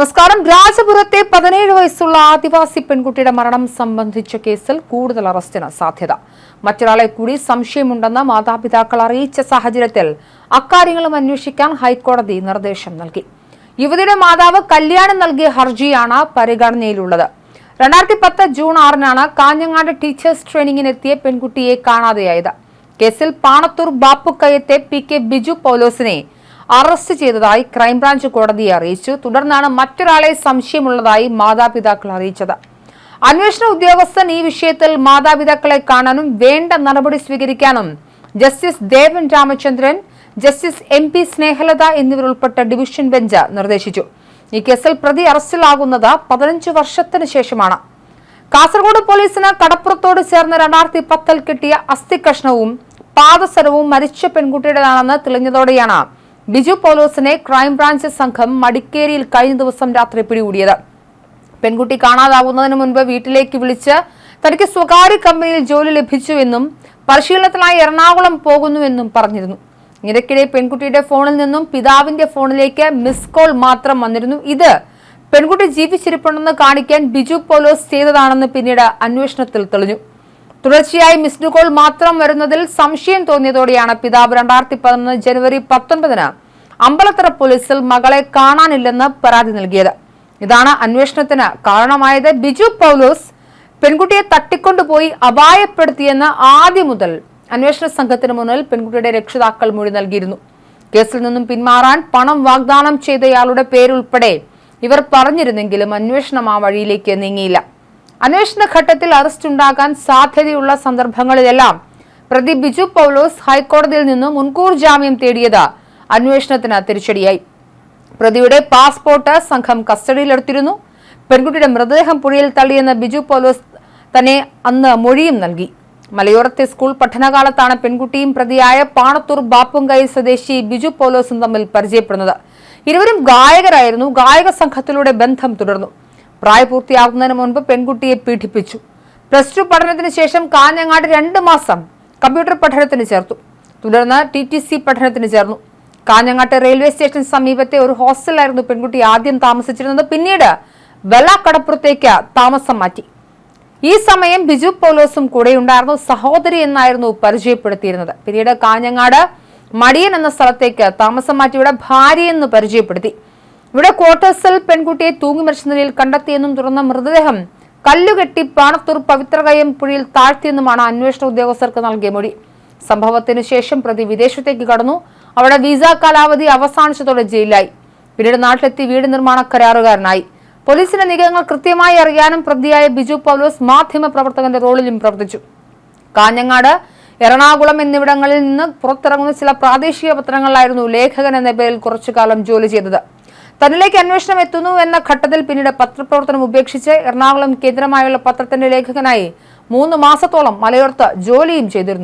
നമസ്കാരം. രാജപുരത്തെ പതിനേഴ് വയസ്സുള്ള ആദിവാസി പെൺകുട്ടിയുടെ മരണം സംബന്ധിച്ച കേസിൽ കൂടുതൽ അറസ്റ്റിന് സാധ്യത. മറ്റൊരാളെ കൂടി സംശയമുണ്ടെന്ന് മാതാപിതാക്കൾ അറിയിച്ച സാഹചര്യത്തിൽ അക്കാര്യങ്ങളും അന്വേഷിക്കാൻ ഹൈക്കോടതി നിർദ്ദേശം നൽകി. യുവതിയുടെ മാതാവ് കല്യാണം നൽകിയ ഹർജിയാണ് പരിഗണനയിലുള്ളത്. രണ്ടായിരത്തി പത്ത് ജൂൺ ആറിനാണ് കാഞ്ഞങ്ങാട് ടീച്ചേഴ്സ് ട്രെയിനിങ്ങിനെത്തിയ പെൺകുട്ടിയെ കാണാതെയായത്. കേസിൽ പാണത്തൂർ ബാപ്പുക്കയത്തെ പി കെ ബിജു പൗലോസിനെ അറസ്റ്റ് ചെയ്തതായി ക്രൈംബ്രാഞ്ച് കോടതിയെ അറിയിച്ചു. തുടർന്നാണ് മറ്റൊരാളെ സംശയമുള്ളതായി മാതാപിതാക്കൾ അറിയിച്ചത്. അന്വേഷണ ഉദ്യോഗസ്ഥൻ ഈ വിഷയത്തിൽ മാതാപിതാക്കളെ കാണാനും വേണ്ട നടപടി സ്വീകരിക്കാനും justice Devan Ramachandran justice M P Snehalatha എന്നിവരുൾപ്പെട്ട division bench നിർദ്ദേശിച്ചു. ഈ കേസിൽ പ്രതി അറസ്റ്റിലാകുന്നത് പതിനഞ്ച് വർഷത്തിന് ശേഷമാണ്. കാസർഗോഡ് പോലീസിന് കടപ്പുറത്തോട് ചേർന്ന് രണ്ടായിരത്തി പത്തിൽ കിട്ടിയ അസ്ഥികഷ്ണവും പാദസരവും മരിച്ച പെൺകുട്ടിയുടേതാണെന്ന് തെളിഞ്ഞതോടെയാണ് ബിജു പോലോസിനെ ക്രൈംബ്രാഞ്ച് സംഘം മടിക്കേരിയിൽ കഴിഞ്ഞ ദിവസം രാത്രി പിടികൂടിയത്. പെൺകുട്ടി കാണാതാവുന്നതിന് മുൻപ് വീട്ടിലേക്ക് വിളിച്ച് തനിക്ക് സ്വകാര്യ കമ്പനിയിൽ ജോലി ലഭിച്ചുവെന്നും പരിശീലനത്തിനായി എറണാകുളം പോകുന്നുവെന്നും പറഞ്ഞിരുന്നു. ഇടയ്ക്കിടെ പെൺകുട്ടിയുടെ ഫോണിൽ നിന്നും പിതാവിന്റെ ഫോണിലേക്ക് മിസ് കോൾ മാത്രം വന്നിരുന്നു. ഇത് പെൺകുട്ടി ജീവിച്ചിരിപ്പുണ്ടെന്ന് കാണിക്കാൻ ബിജു പോലോസ് ചെയ്തതാണെന്ന് പിന്നീട് അന്വേഷണത്തിൽ തെളിഞ്ഞു. തുടർച്ചയായി മിസ്ഡ് കോൾ മാത്രം വരുന്നതിൽ സംശയം തോന്നിയതോടെയാണ് പിതാവ് രണ്ടായിരത്തി പതിനൊന്ന് ജനുവരി പത്തൊൻപതിന് അമ്പലത്തറ പോലീസിൽ മകളെ കാണാനില്ലെന്ന് പരാതി നൽകിയത്. ഇതാണ് അന്വേഷണത്തിന് കാരണമായത്. ബിജു പൗലോസ് പെൺകുട്ടിയെ തട്ടിക്കൊണ്ടുപോയി അപായപ്പെടുത്തിയെന്ന് ആദ്യം മുതൽ അന്വേഷണ സംഘത്തിന് മുന്നിൽ പെൺകുട്ടിയുടെ രക്ഷിതാക്കൾ മൊഴി നൽകിയിരുന്നു. കേസിൽ നിന്നും പിന്മാറാൻ പണം വാഗ്ദാനം ചെയ്തയാളുടെ പേരുൾപ്പെടെ ഇവർ പറഞ്ഞിരുന്നെങ്കിലും അന്വേഷണം ആ വഴിയിലേക്ക് നീങ്ങിയില്ല. അന്വേഷണ ഘട്ടത്തിൽ അറസ്റ്റ് ഉണ്ടാകാൻ സാധ്യതയുള്ള സന്ദർഭങ്ങളിലെല്ലാം പ്രതി ബിജു പൗലോസ് ഹൈക്കോടതിയിൽ നിന്ന് മുൻകൂർ ജാമ്യം തേടിയത് അന്വേഷണത്തിന് തിരിച്ചടിയായി. പ്രതിയുടെ പാസ്പോർട്ട് സംഘം കസ്റ്റഡിയിലെടുത്തിരുന്നു. പെൺകുട്ടിയുടെ മൃതദേഹം പുഴയിൽ തള്ളിയെന്ന ബിജു പൗലോസ് തന്നെ അന്ന് മൊഴിയും നൽകി. മലയോരത്തെ സ്കൂൾ പഠനകാലത്താണ് പെൺകുട്ടിയും പ്രതിയായ പാണത്തൂർ ബാപ്പുങ്കൈ സ്വദേശി ബിജു പൗലോസും തമ്മിൽ പരിചയപ്പെടുന്നത്. ഇരുവരും ഗായകരായിരുന്നു. ഗായക സംഘത്തിലൂടെ ബന്ധം തുടർന്നു. പ്രായപൂർത്തിയാകുന്നതിന് മുൻപ് പെൺകുട്ടിയെ പീഡിപ്പിച്ചു. പ്ലസ് ടു പഠനത്തിന് ശേഷം കാഞ്ഞങ്ങാട് രണ്ട് മാസം കമ്പ്യൂട്ടർ പഠനത്തിന് ചേർത്തു. തുടർന്ന് ടി ടി സി പഠനത്തിന് ചേർന്നു. കാഞ്ഞങ്ങാട്ട് റെയിൽവേ സ്റ്റേഷൻ സമീപത്തെ ഒരു ഹോസ്റ്റലായിരുന്നു പെൺകുട്ടി ആദ്യം താമസിച്ചിരുന്നത്. പിന്നീട് വെള്ളക്കടപ്പുറത്തേക്ക് താമസം മാറ്റി. ഈ സമയം ബിജു പോലോസും കൂടെയുണ്ടായിരുന്നു. സഹോദരി എന്നായിരുന്നു പരിചയപ്പെടുത്തിയിരുന്നത്. പിന്നീട് കാഞ്ഞങ്ങാട് മടിയൻ എന്ന സ്ഥലത്തേക്ക് താമസം മാറ്റിയുടെ ഭാര്യയെന്ന് പരിചയപ്പെടുത്തി. ഇവിടെ ക്വാർട്ടേഴ്സിൽ പെൺകുട്ടിയെ തൂങ്ങി മരിച്ച നിലയിൽ കണ്ടെത്തിയെന്നും തുറന്ന മൃതദേഹം കല്ലുകെട്ടി പാണത്തൂർ പവിത്രകയം പുഴയിൽ താഴ്ത്തിയെന്നുമാണ് അന്വേഷണ ഉദ്യോഗസ്ഥർക്ക് നൽകിയ മൊഴി. സംഭവത്തിന് ശേഷം പ്രതി വിദേശത്തേക്ക് കടന്നു. അവിടെ വിസ കാലാവധി അവസാനിച്ചതോടെ ജയിലിലായി. പിന്നീട് നാട്ടിലെത്തി വീട് നിർമ്മാണ കരാറുകാരനായി. പോലീസിന്റെ നീക്കങ്ങൾ കൃത്യമായി അറിയാനും പ്രതിയായ ബിജു പൗലോസ് മാധ്യമ പ്രവർത്തകന്റെ റോളിലും പ്രവർത്തിച്ചു. കാഞ്ഞങ്ങാട് എറണാകുളം എന്നിവിടങ്ങളിൽ നിന്ന് പുറത്തിറങ്ങുന്ന ചില പ്രാദേശിക പത്രങ്ങളിലായിരുന്നു ലേഖകൻ എന്ന പേരിൽ കുറച്ചുകാലം ജോലി ചെയ്തത്. തന്നിലേക്ക് അന്വേഷണം എത്തുന്നു എന്ന ഘട്ടത്തിൽ പിന്നീട് പത്രപ്രവർത്തനം ഉപേക്ഷിച്ച് എറണാകുളം കേന്ദ്രമായുള്ള പത്രത്തിന്റെ ലേഖകനായി മൂന്ന് മാസത്തോളം മലയോർത്ത് ജോലിയും ചെയ്തിരുന്നു.